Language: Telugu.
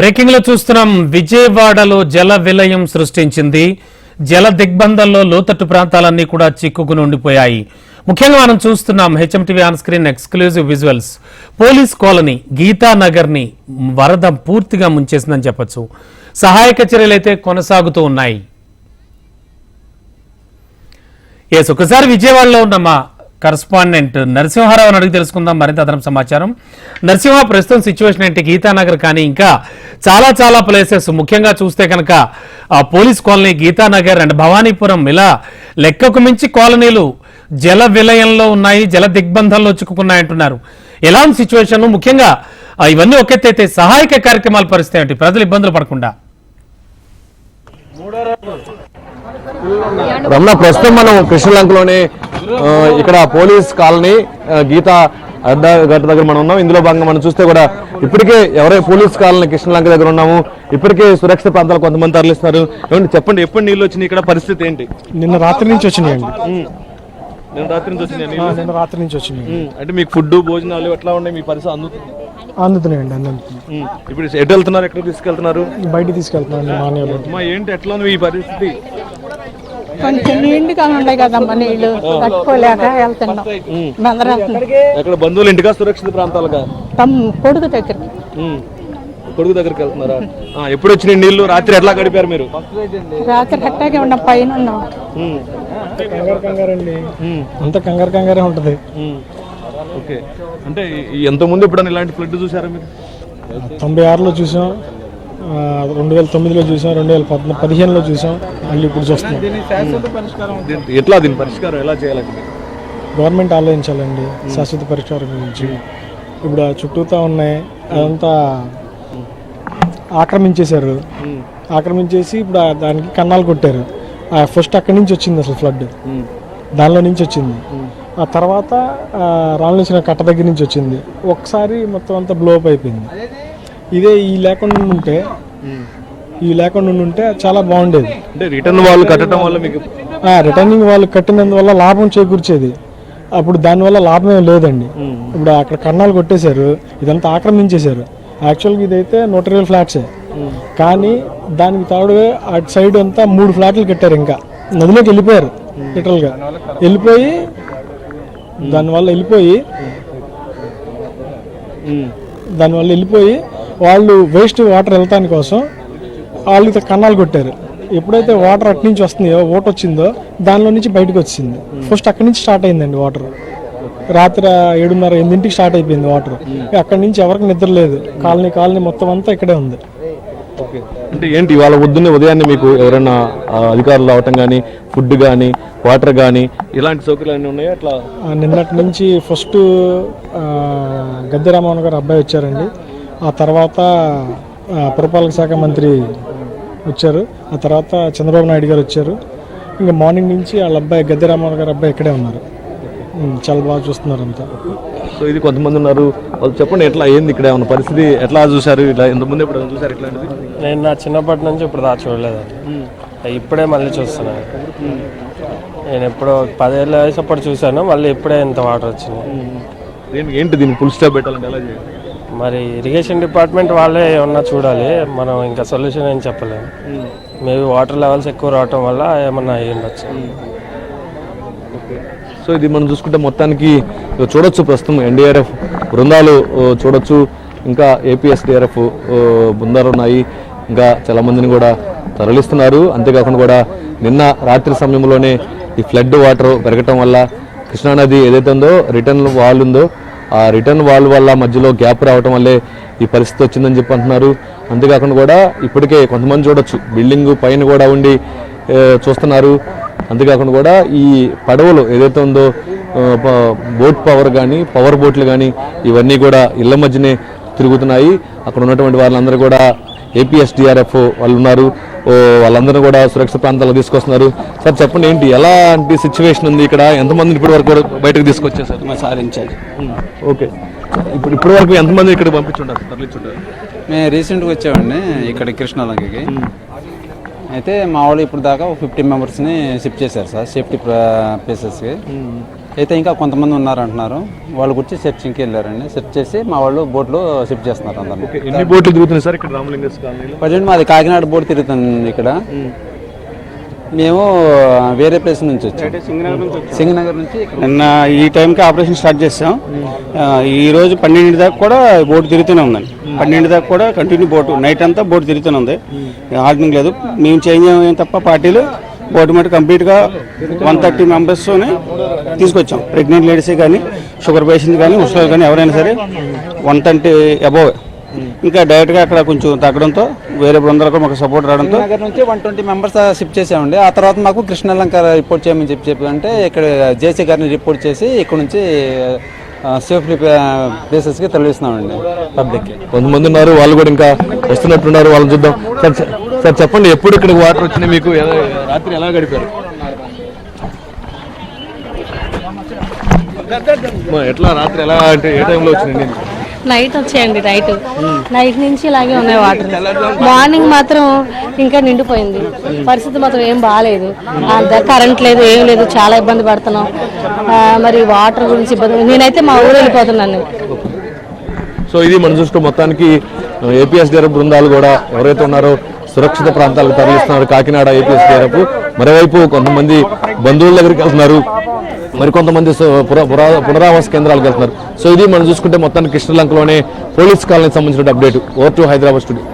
బ్రేకింగ్లో చూస్తున్నాం విజయవాడలో జల విలయం సృష్టించింది. జల దిగ్బంధంలో లోతట్టు ప్రాంతాలన్నీ కూడా చిక్కుకుని ఉండిపోయాయి. ముఖ్యంగా మనం చూస్తున్నాం HMTV on screen exclusive visuals police colony గీతానగర్ని వరద పూర్తిగా ముంచేసిందని చెప్పొచ్చు. సహాయక చర్యలు అయితే కొనసాగుతూ ఉన్నాయి. ఎస్ ఒకసారి విజయవాడలో ఉన్న మా కరస్పాండెంట్ నరసింహారావు అడిగి తెలుసుకుందాం. మరింత అదనం సమాచారం. నరసింహ ప్రస్తుతం సిచ్యువేషన్ ఏంటి? గీతానగర్ కానీ ఇంకా చాలా చాలా ప్లేసెస్ ముఖ్యంగా చూస్తే కనుక ఆ police colony Geetanagar and Bhavanipuram ఇలా లెక్కకు మించి కాలనీలు జల విలయంలో ఉన్నాయి జల దిగ్బంధంలో చిక్కుకున్నాయంటున్నారు ఎలా ఉంది సిచ్యువేషన్ ముఖ్యంగా ఇవన్నీ ఒకెత్తైతే సహాయక కార్యక్రమాల పరిస్థితి ఏంటి ప్రజలు ఇబ్బందులు పడకుండా. రమణ ప్రస్తుతం మనం కృష్ణలంకలోనే ఇక్కడ పోలీస్ కాలనీ గీత అడ్డ గట్ట దగ్గర మనం ఉన్నాం. ఇందులో భాగంగా మనం చూస్తే కూడా ఇప్పటికే ఎవరై పోలీస్ కాలనీ కృష్ణలంక దగ్గర ఉన్నాము ఇప్పటికే సురక్షిత ప్రాంతాలు కొంతమంది తరలిస్తున్నారు. ఏమండి చెప్పండి ఎప్పుడు నీళ్ళు వచ్చినాయి? ఇక్కడ పరిస్థితి ఏంటి? నిన్న రాత్రి నుంచి వచ్చినాయండి నేను రాత్రి నుంచి వచ్చినాయి నిన్న రాత్రి నుంచి వచ్చినాయి. అంటే మీకు ఫుడ్ భోజనాలు ఎట్లా ఉన్నాయి? మీ పరిస్థితి అందుతుంది అందుతున్నాయండి అందుతున్నాయి. ఇప్పుడు ఎటు వెళ్తున్నారు? ఎక్కడ తీసుకెళ్తున్నారు? మాన్యాలు అమ్మా ఏంటి ఎట్లా ఉంది ఈ పరిస్థితి? కొంచెం నిండుగా ఉన్నాయి కదమ్మా నీళ్ళు. తట్టుకోలేక వెళ్తున్నాం. ఎక్కడ బంధువులు ఇంటిగా సురక్షిత ప్రాంతాలుగా? తమ్ కొడుకు దగ్గరికి. కొడుకు దగ్గరికి వెళ్తున్నారా? ఆ, ఎప్పుడు వచ్చినాయి నీళ్ళు? రాత్రి ఎట్లా గడిపారు మీరు? రాత్రి అట్టాగే ఉన్నాం పైన ఉన్నాం. కంగారు. అంత కంగారు కంగారే ఉంటది. ఓకే. అంటే ముందు ఎప్పుడైనా ఇలాంటి ఫ్లడ్ చూసారా మీరు? తొంభై ఆరులో చూసాం. రెండు వేల తొమ్మిదిలో చూసాం రెండు వేల పద్నా పదిహేనులో చూసాం మళ్ళీ ఇప్పుడు చూస్తున్నాం. ఎట్లా దీని పరిష్కారం ఎలా చేయాలంటే గవర్నమెంట్ ఆలోచించాలండి శాశ్వత పరిష్కారం గురించి. ఇప్పుడు ఆ చుట్టూతా ఉన్నాయి అదంతా ఆక్రమించేశారు. ఆక్రమించేసి ఇప్పుడు ఆ దానికి కన్నాలు కొట్టారు. ఆ ఫస్ట్ అక్కడి నుంచి వచ్చింది అసలు ఫ్లడ్ దానిలో నుంచి వచ్చింది. ఆ తర్వాత రామలేసిన కట్ట దగ్గర నుంచి వచ్చింది. ఒకసారి మొత్తం అంతా బ్లోఅప్ అయిపోయింది. ఇదే ఈ లేకుండా ఉంటే ఈ లేకుండా ఉంటే చాలా బాగుండేది. అంటే రిటర్న్ వాళ్ళు కట్టడం వల్ల మీకు రిటర్నింగ్ వాళ్ళు కట్టినందువల్ల లాభం చేకూర్చేది. అప్పుడు దానివల్ల లాభం ఏం లేదండి. ఇప్పుడు అక్కడ కన్నాలు కొట్టేశారు ఇదంతా ఆక్రమించేశారు. యాక్చువల్గా ఇదైతే నూట ఇరవై ఫ్లాట్సే కానీ దానికి తాడుగా అటు సైడ్ అంతా మూడు ఫ్లాట్లు కట్టారు ఇంకా. నదిలోకి వెళ్ళిపోయారు లిటరల్గా వెళ్ళిపోయి దానివల్ల వెళ్ళిపోయి దానివల్ల వెళ్ళిపోయి వాళ్ళు వేస్ట్ వాటర్ వెళ్తాని కోసం వాళ్ళు ఇట్లా కన్నాలు కొట్టారు. ఎప్పుడైతే వాటర్ అటు నుంచి వస్తుందో ఓట వచ్చిందో దానిలో నుంచి బయటకు వచ్చింది. ఫస్ట్ అక్కడి నుంచి స్టార్ట్ అయిందండి వాటర్ రాత్రి ఏడున్నర ఎనిమిదింటికి స్టార్ట్ అయిపోయింది వాటర్ అక్కడి నుంచి ఎవరికి నిద్ర లేదు. కాలనీ కాలనీ మొత్తం అంతా ఇక్కడే ఉంది. అంటే ఏంటి ఇవాళ పొద్దున్నే ఉదయాన్నే మీకు ఎవరైనా అధికారులు రావటం కానీ ఫుడ్ కానీ వాటర్ కానీ ఇలాంటి సౌకర్యాలు ఉన్నాయా? అట్లా నిన్నటి నుంచి ఫస్ట్ గద్దె రామోహన్ గారు అబ్బాయి వచ్చారండి. ఆ తర్వాత పురపాలక శాఖ మంత్రి వచ్చారు. ఆ తర్వాత చంద్రబాబు నాయుడు గారు వచ్చారు. ఇంకా మార్నింగ్ నుంచి వాళ్ళ అబ్బాయి గద్దె రామోహన్ గారు అబ్బాయి ఇక్కడే ఉన్నారు. చాలా బాగా చూస్తున్నారు అంతా. సో ఇది కొంతమంది ఉన్నారు. వాళ్ళు చెప్పండి ఎట్లా ఏంది ఇక్కడ? ఏమన్నా పరిస్థితి ఎట్లా చూసారు ఇట్లా ఇంతకుముందు ఎప్పుడు చూసారు ఇట్లాంటిది నేను నా చిన్నప్పటి నుంచి ఇప్పుడు దాకా చూడలేదండి ఇప్పుడే మళ్ళీ చూస్తున్నాను నేను ఎప్పుడో పదేళ్ళ వయసు అప్పుడు చూశాను. మళ్ళీ ఇప్పుడే ఇంత వాటర్ వచ్చింది. దీనికి ఏంటి దీన్ని ఫుల్ స్టాప్ పెట్టాలంటే ఎలా చేయాలి? మరి ఇరిగేషన్ డిపార్ట్మెంట్ వాళ్ళే ఏమన్నా చూడాలి. మనం ఇంకా సొల్యూషన్ ఏం చెప్పలేము. మేబీ వాటర్ లెవెల్స్ ఎక్కువ రావటం వల్ల ఏమన్నా అయ్యి ఉండొచ్చు. సో ఇది మనం చూసుకుంటే మొత్తానికి చూడొచ్చు ప్రస్తుతం ఎన్డీఆర్ఎఫ్ బృందాలు చూడొచ్చు. ఇంకా ఏపీఎస్డిఆర్ఎఫ్ బృందాలు ఉన్నాయి. ఇంకా చాలా మందిని కూడా తరలిస్తున్నారు. అంతేకాకుండా కూడా నిన్న రాత్రి సమయంలోనే ఈ ఫ్లడ్ వాటర్ పెరగటం వల్ల కృష్ణానది ఏదైతే ఉందో రిటర్న్ వాల్ ఉందో ఆ రిటర్న్ వాల్ వల్ల మధ్యలో గ్యాప్ రావటం వల్లే ఈ పరిస్థితి వచ్చిందని చెప్పి అంటున్నారు. అంతేకాకుండా కూడా ఇప్పటికే కొంతమంది చూడొచ్చు. బిల్డింగ్ పైన కూడా ఉండి చూస్తున్నారు. అంతేకాకుండా కూడా ఈ పడవలు ఏదైతే ఉందో బోట్ పవర్ కానీ పవర్ బోట్లు కానీ ఇవన్నీ కూడా ఇళ్ళ మధ్యనే తిరుగుతున్నాయి. అక్కడ ఉన్నటువంటి వాళ్ళందరూ కూడా ఏపీఎస్డిఆర్ఎఫ్ వాళ్ళు ఉన్నారు. వాళ్ళందరూ కూడా సురక్షిత ప్రాంతాలకు తీసుకొస్తున్నారు. సార్ చెప్పండి ఏంటి? ఎలాంటి సిచ్యువేషన్ ఉంది ఇక్కడ? ఎంతమందిని ఇప్పటి వరకు బయటకు తీసుకొచ్చేసారు మా సార్ ఇన్ఛార్జ్. ఓకే. ఇప్పుడు ఇప్పటి వరకు ఎంతమంది ఇక్కడ పంపించుంటారు? తరలించుంటారు? మేము రీసెంట్గా వచ్చామండి ఇక్కడ కృష్ణాలంకకి అయితే మా వాళ్ళు ఇప్పుడు దాకా ఫిఫ్టీ మెంబర్స్ని షిఫ్ట్ చేశారు సార్ సేఫ్టీ ప్లేసెస్కి అయితే ఇంకా కొంతమంది ఉన్నారంటున్నారు. వాళ్ళ గురించి సెర్చింగ్కి వెళ్ళారండి సెర్చ్ చేసి మా వాళ్ళు బోట్లో షిఫ్ట్ చేస్తున్నారు అందరినీ. ఎన్ని బోట్లు తిరుగుతున్నాయి సార్ ఇక్కడ ప్రజెంట్ మాది కాకినాడ బోట్ తిరుగుతుంది ఇక్కడ. మేము వేరే ప్లేస్ నుంచి వచ్చాం. సింగనగర్ నుంచి నిన్న ఈ టైంకి ఆపరేషన్ స్టార్ట్ చేసాం. ఈ రోజు పన్నెండు దాకా కూడా బోట్ తిరుగుతూనే ఉందండి. పన్నెండు దాకా కూడా కంటిన్యూ బోటు. నైట్ అంతా బోట్ తిరుగుతూనే ఉంది. హాల్టింగ్ లేదు. మేము చేంజ్ అయ్యాం తప్ప పార్టీలు మీద కంప్లీట్గా వన్ థర్టీ మెంబర్స్తోనే తీసుకొచ్చాం. ప్రెగ్నెంట్ లేడీసే కానీ షుగర్ పేషెంట్ కానీ ముసలి కానీ ఎవరైనా సరే వన్ థర్టీ అబోవ్. ఇంకా డైరెక్ట్గా అక్కడ కొంచెం తగ్గడంతో వేరే బృందాలకు మాకు సపోర్ట్ రావడంతో సింగనగర్ నుంచి వన్ ట్వంటీ మెంబర్స్ షిఫ్ట్ చేసామండి. ఆ తర్వాత మాకు కృష్ణలంక రిపోర్ట్ చేయమని చెప్పి చెప్పి అంటే ఇక్కడ జేసీ గారిని రిపోర్ట్ చేసి ఇక్కడ నుంచి సేఫ్టీ ప్లేసెస్కి తరలిస్తున్నామండి పబ్లిక్కి. కొంతమంది ఉన్నారు వాళ్ళు కూడా ఇంకా వస్తున్నట్టున్నారు వాళ్ళని చూద్దాం. సార్ చెప్పండి ఎప్పుడు ఇక్కడికి వాటర్ వచ్చినాయి మీకు? రాత్రి ఎలా గడిపారు? ఎట్లా రాత్రి ఎలా అంటే ఏ టైంలో వచ్చినాయి నైట్ వచ్చేయండి నైట్ నైట్ నుంచి ఇలాగే ఉన్నాయి వాటర్ మార్నింగ్ మాత్రం ఇంకా నిండిపోయింది. పరిస్థితి మాత్రం ఏం బాగాలేదు అంత కరెంట్ లేదు ఏం లేదు చాలా ఇబ్బంది పడుతున్నాం. మరి వాటర్ గురించి ఇబ్బంది నేనైతే మా ఊరు వెళ్ళిపోతున్నాను. సో ఇది మన చూస్తూ మొత్తానికి. ఏపీఎస్డీఆర్ఎఫ్ బృందాలు కూడా ఎవరైతే ఉన్నారో సురక్షిత ప్రాంతాలకు తరలిస్తున్నారు. కాకినాడ ఏపీఎస్డీఆర్ఎఫ్ మరోవైపు కొంతమంది బంధువుల దగ్గరికి వెళ్తున్నారు. మరికొంతమంది పురా- పునరావాస కేంద్రాలకు వెళ్తున్నారు. సో ఇది మనం చూసుకుంటే మొత్తానికి కృష్ణలంకలోనే పోలీస్ కాలనీకి సంబంధించిన update over to Hyderabad studio.